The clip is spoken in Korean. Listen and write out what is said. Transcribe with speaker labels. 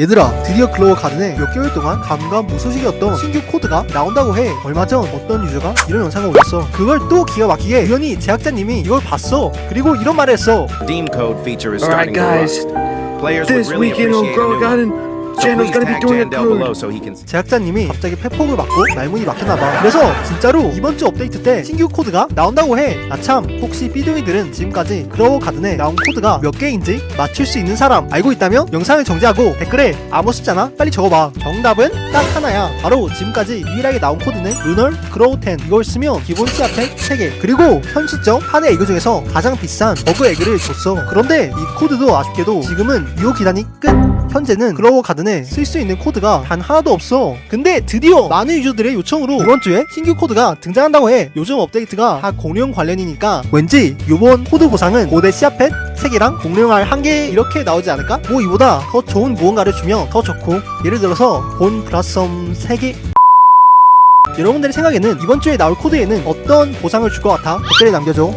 Speaker 1: 얘들아 드디어 글로우 가든에 몇 개월 동안 감감무소식이었던 신규 코드가 나온다고 해 얼마 전 어떤 유저가 이런 영상을 올렸어 그걸 또 기가 막히게 우연히 제작자님이 이걸 봤어 그리고 이런 말을 했어
Speaker 2: Redeem code feature is
Speaker 3: Alright,
Speaker 2: starting to
Speaker 3: guys.
Speaker 2: rust. Players
Speaker 3: This
Speaker 2: really
Speaker 3: weekend on
Speaker 2: appreciate a
Speaker 3: Grow
Speaker 2: new one.
Speaker 3: Garden, Gonna be doing a
Speaker 1: 제작자님이 갑자기 폐폭을 맞고 말문이 막혔나봐. 그래서 진짜로 이번 주 업데이트 때 신규 코드가 나온다고 해 아 참 혹시 삐둥이들은 지금까지 글로우 가든에 나온 코드가 몇 개인지 맞출 수 있는 사람 알고 있다면 영상을 정지하고 댓글에 아무 숫자나 빨리 적어봐. 정답은 딱 하나야. 바로 지금까지 유일하게 나온 코드는 루널 그로우 10 이걸 쓰면 기본 시야팩 3개. 그리고 현 시점 한해 에그 중에서 가장 비싼 버그 에그를 줬어. 그런데 이 코드도 아쉽게도 지금은 유효 기간이 끝 현재는 글로벌 가든에 쓸 수 있는 코드가 단 하나도 없어. 근데 드디어 많은 유저들의 요청으로 이번 주에 신규 코드가 등장한다고 해. 요즘 업데이트가 다 공룡 관련이니까 왠지 이번 코드 보상은 고대 시아펫 3개랑 공룡알 1개 이렇게 나오지 않을까? 뭐 이보다 더 좋은 무언가를 주면 더 좋고 예를 들어서 본 플러썸 3개 여러분들의 생각에는 이번 주에 나올 코드에는 어떤 보상을 줄 것 같아? 댓글에 남겨줘.